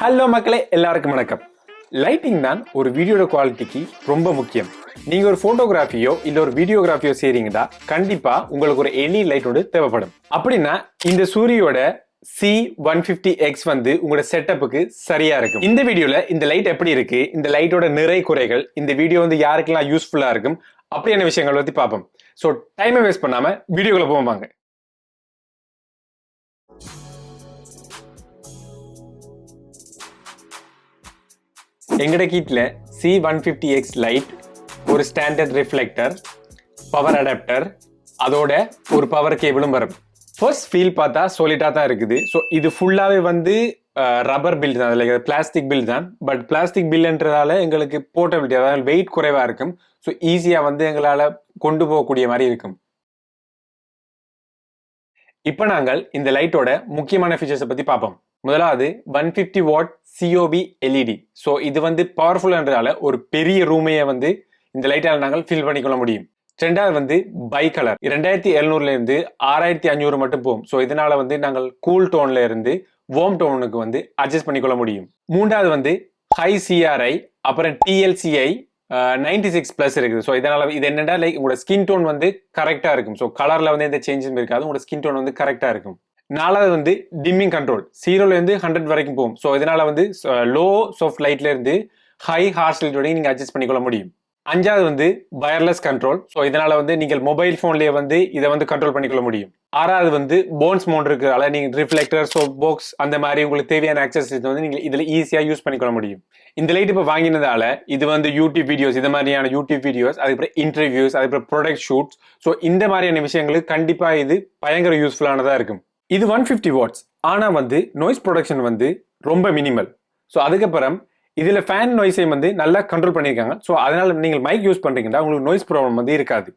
Hello மக்களே எல்லாருக்கும் வணக்கம். லைட்டிங் தான் ஒரு வீடியோட குவாலிட்டிக்கு ரொம்ப முக்கியம். நீங்க ஒரு போட்டோகிராஃபியோ இல்ல ஒரு வீடியோகிராஃபியோ செய்றீங்கன்னா கண்டிப்பா உங்களுக்கு ஒரு எனி லைட்டோடு தேவைப்படும். அப்படின்னா இந்த சூரியோட சி ஒன் பிப்டி எக்ஸ் வந்து உங்களோட செட்டப்புக்கு சரியா இருக்கும். இந்த வீடியோல இந்த லைட் எப்படி இருக்கு இந்த லைட்டோட நிறை குறைகள் இந்த வீடியோ வந்து யாருக்கெல்லாம் யூஸ்ஃபுல்லா இருக்கும் அப்படியான விஷயங்கள் பத்தி பார்ப்போம். ஸோ டைமை வேஸ்ட் பண்ணாம வீடியோக்குள்ள போவாங்க எங்கட கீட்டில் C one fifty X light ஒரு ஸ்டாண்டர்ட் ரிஃப்ளெக்டர் பவர் அடாப்டர் அதோட ஒரு பவர் கேபிளும் வரும். ஃபர்ஸ்ட் ஃபீல் பார்த்தா சொல்லிட்டா தான் இருக்குது. ஸோ இது ஃபுல்லாகவே வந்து ரப்பர் பில் தான். லைக் பிளாஸ்டிக் பில் தான். பட் பிளாஸ்டிக் பில்ன்றதால எங்களுக்கு போர்ட்டபிலிட்டி அதாவது வெயிட் குறைவாக இருக்கும். ஸோ ஈஸியாக வந்து எங்களால் கொண்டு போகக்கூடிய மாதிரி இருக்கும். இப்போ நாங்கள் இந்த லைட்டோட முக்கியமான ஃபீச்சர்ஸை பற்றி பார்ப்போம். முதலாவது one fifty watt COB LED so இது வந்து பவர்ஃபுல்ன்றதால ஒரு பெரிய ரூமையை வந்து இந்த லைட்டால் நாங்கள் ஃபில் பண்ணிக்கொள்ள முடியும். ரெண்டாவது வந்து பை கலர் ரெண்டாயிரத்தி எழுநூறுல இருந்து ஆறாயிரத்தி அஞ்சூறு மட்டும் போகும். ஸோ இதனால வந்து நாங்கள் கூல் டோன்ல இருந்து வோம் டோனுக்கு வந்து அட்ஜஸ்ட் பண்ணிக்கொள்ள முடியும். மூன்றாவது வந்து ஹை சிஆர்ஐ அப்புறம் டிஎல்சிஐ நைன்டி சிக்ஸ் ப்ளஸ் இருக்குது. ஸோ இதனால இது என்னென்னா லைக் உங்களோட ஸ்கின் டோன் வந்து கரெக்டாக இருக்கும். ஸோ கலரில் வந்து எந்த சேஞ்சஸும் இருக்காது. உங்களோட ஸ்கின் டோன் வந்து கரெக்டாக இருக்கும். நாலாவது வந்து டிம்மிங் கண்ட்ரோல் ஜீரோலேருந்து ஹண்ட்ரட் வரைக்கும் போகும். ஸோ இதனால் வந்து லோ சாஃப்ட் லைட்லேருந்து ஹை ஹார்ஸ் லைட் வரைக்கும் நீங்கள் அட்ஜஸ்ட் பண்ணிக்கொள்ள முடியும். அஞ்சாவது வந்து வயர்லெஸ் கண்ட்ரோல் ஸோ இதனால் வந்து நீங்கள் மொபைல் ஃபோன்லேயே வந்து இதை வந்து கண்ட்ரோல் பண்ணிக்கொள்ள முடியும். ஆறாவது வந்து போன்ஸ் மோன் இருக்கிறதால நீங்கள் ரிஃப்ளெக்டர் சோப் பாக்ஸ் அந்த மாதிரி உங்களுக்கு தேவையான ஆக்சசரிஸ் வந்து நீங்கள் இதில் ஈஸியாக யூஸ் பண்ணிக்கொள்ள முடியும். இந்த லைட் இப்போ வாங்கினதால இது வந்து யூடியூப் வீடியோஸ் இது மாதிரியான யூடியூப் வீடியோஸ் அதுக்கப்புறம் இன்டர்வியூஸ் அதுக்கப்புறம் ப்ரொடக்ட் ஷூட்ஸ் ஸோ இந்த மாதிரியான விஷயங்களுக்கு கண்டிப்பாக இது பயங்கர யூஸ்ஃபுல்லானதாக இருக்கும். இது ஒன் ஃபிஃப்டி வாட்ஸ் ஆனால் வந்து நாய்ஸ் ப்ரொடக்ஷன் வந்து ரொம்ப மினிமல் ஸோ அதுக்கப்புறம் இதில் ஃபேன் நாய்ஸை வந்து நல்லா கண்ட்ரோல் பண்ணியிருக்காங்க. ஸோ அதனால் நீங்கள் மைக் யூஸ் பண்ணுறீங்கன்னா உங்களுக்கு நாய்ஸ் ப்ராப்ளம் வந்து இருக்காது.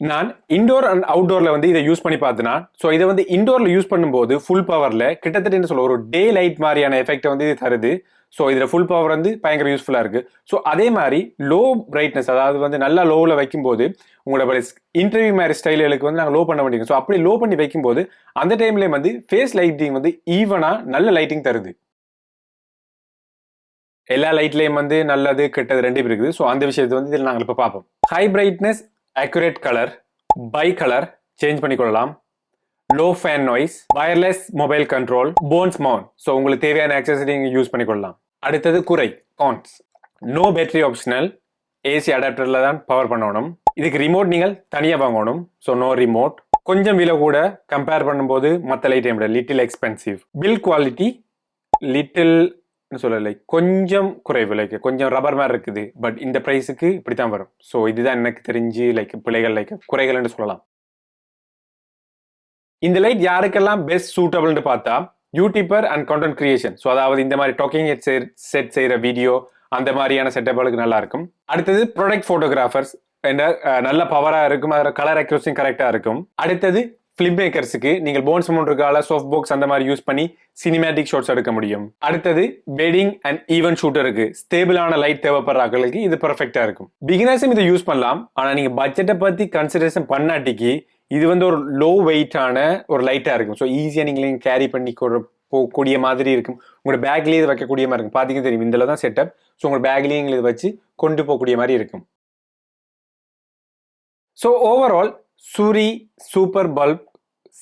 நான் இண்டோர் அண்ட் அவுட்டோரில் வந்து இதை யூஸ் பண்ணி பார்த்தேன்னா ஸோ இதை வந்து இண்டோரில் யூஸ் பண்ணும்போது ஃபுல் பவரில் கிட்டத்தட்ட என்ன சொல்ல ஒரு டே லைட் மாதிரியான எஃபெக்டை வந்து இது தருது. ஸோ இதில் ஃபுல் பவர் வந்து பயங்கர யூஸ்ஃபுல்லாக இருக்குது ஸோ அதே மாதிரி லோ பிரைட்னஸ் அதாவது வந்து நல்லா லோவில் வைக்கும்போது உங்களோட இன்டர்வியூ மாதிரி ஸ்டைலுக்கு வந்து நாங்கள் லோ பண்ண வேண்டியது. ஸோ அப்படி லோ பண்ணி வைக்கும்போது அந்த டைம்லேயே வந்து ஃபேஸ் லைட்டிங் வந்து ஈவனாக நல்ல லைட்டிங் தருது. எல்லா லைட்லேயும் வந்து நல்லது கெட்டது ரெண்டு இருக்குது ஸோ அந்த விஷயத்தை வந்து இதில் நாங்கள் இப்போ பார்ப்போம். High brightness accurate colour by colour change பண்ணிக்கொள்ளலாம். Low fan noise wireless mobile control phones mount so உங்களுக்கு தேவையான ஆக்சசரி நீங்கள் யூஸ் பண்ணிக்கொள்ளலாம். அடுத்தது குறை cons no battery optional AC அடாப்டரில் தான் பவர் பண்ணணும். இதுக்கு ரிமோட் நீங்கள் தனியாக வாங்கணும். ஸோ நோ ரிமோட் கொஞ்சம் விலை கூட கம்பேர் பண்ணும்போது மற்ற லைட் விட little expensive build quality little சொல்ல லைக் கொஞ்சம் குறைவு லைக் கொஞ்சம் ரப்பர் மாதிரி இருக்குது பட் இந்த ப்ரைஸுக்கு இப்படி தான் வரும். ஸோ இதுதான் எனக்கு தெரிஞ்சு லைக் பிள்ளைகள் லைக் குறைகள்னு சொல்லலாம். இந்த லைட் யாருக்கெல்லாம் பெஸ்ட் சூட்டபிள்னு பார்த்தா YouTuber and content creation so அதாவது இந்த மாதிரி டாக்கிங் ஹெட் செட் செய்கிற வீடியோ அந்த மாதிரியான செட்டப்களுக்கு நல்லா இருக்கும். அடுத்தது ப்ராடக்ட் ஃபோட்டோகிராஃபர்ஸ் என்ற நல்ல பவராக இருக்கும் அதில் கலர் அக்யூரஸியும் கரெக்டாக இருக்கும். அடுத்தது ஃபிலிம் மேக்கர்ஸுக்கு நீங்கள் போன்ஸ் அமௌண்ட் இருக்கால சாஃப்ட் பாக்ஸ் அந்த மாதிரி யூஸ் பண்ணி சினிமேட்டிக் ஷாட்ஸ் எடுக்க முடியும். அடுத்தது வெட்டிங் அண்ட் ஈவென்ட் ஷூட்டருக்கு ஸ்டேபிளான லைட் தேவைப்படுறாங்களுக்கு இது பர்ஃபெக்டா இருக்கும். பிகினர்ஸும் இதை யூஸ் பண்ணலாம். ஆனால் நீங்கள் பட்ஜெட்டை பற்றி கன்சிடரேஷன் பண்ணாட்டிக்கு இது வந்து ஒரு லோ வெயிட்டான ஒரு லைட்டாக இருக்கும். ஸோ ஈஸியாக நீங்கள் கேரி பண்ணி போகக்கூடிய மாதிரி இருக்கும். உங்களோட பேக்லேயே இது வைக்கக்கூடிய மாதிரி இருக்கும். பார்த்தீங்கன்னா தெரியும் இதில் தான் செட்டப் ஸோ உங்களோட பேக்லேயே இதை வச்சு கொண்டு போகக்கூடிய மாதிரி இருக்கும். So overall Suri super bulb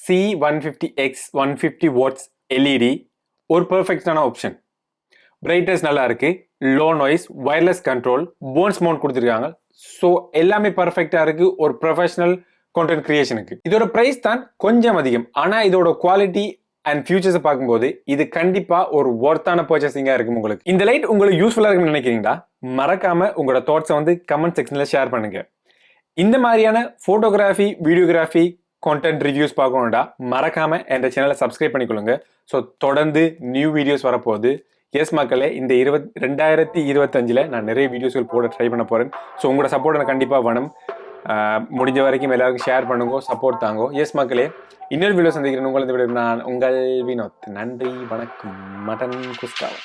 C one fifty X one fifty watts LED ஒரு பர்ஃபெக்டான ஆப்ஷன் பிரைட்னஸ் நல்லா இருக்கு. Low noise wireless control phones mount கொடுத்துருக்காங்க. ஸோ எல்லாமே பர்ஃபெக்டாக இருக்கு. ஒரு ப்ரொஃபஷனல் கான்டென்ட் கிரியேஷனுக்கு இதோட ப்ரைஸ் தான் கொஞ்சம் அதிகம். ஆனால் இதோட குவாலிட்டி அண்ட் ஃபியூச்சர்ஸை பார்க்கும்போது இது கண்டிப்பாக ஒரு ஒர்த்தான பர்ச்சேசிங்காக இருக்கும் உங்களுக்கு. இந்த லைட் உங்களுக்கு யூஸ்ஃபுல்லாக இருக்குன்னு நினைக்கிறீங்களா? மறக்காம உங்களோட தாட்ஸை வந்து கமெண்ட் செக்ஷனில் ஷேர் பண்ணுங்க. இந்த மாதிரியான ஃபோட்டோகிராஃபி வீடியோகிராஃபி கான்டென்ட் ரிவ்யூஸ் பார்க்கணும்டா. மறக்காமல் என்ற சேனலை சப்ஸ்கிரைப் பண்ணிக்கொள்ளுங்க. ஸோ தொடர்ந்து நியூ வீடியோஸ் வரப்போகுது. எஸ் மக்களே இந்த இருபத் ரெண்டாயிரத்தி இருபத்தஞ்சில் நான் நிறைய வீடியோஸ்கள் போட ட்ரை பண்ண போகிறேன் ஸோ உங்களோட சப்போர்ட் எனக்கு கண்டிப்பாக வேணும். முடிஞ்ச வரைக்கும் எல்லாருக்கும் ஷேர் பண்ணுங்க சப்போர்ட் தாங்கோ. எஸ் மக்களே இன்னொரு வீடியோ சந்திக்கிறேன். உங்களை விட நான் உங்கள் வினோத். நன்றி வணக்கம். மட்டன் குஸ்காவா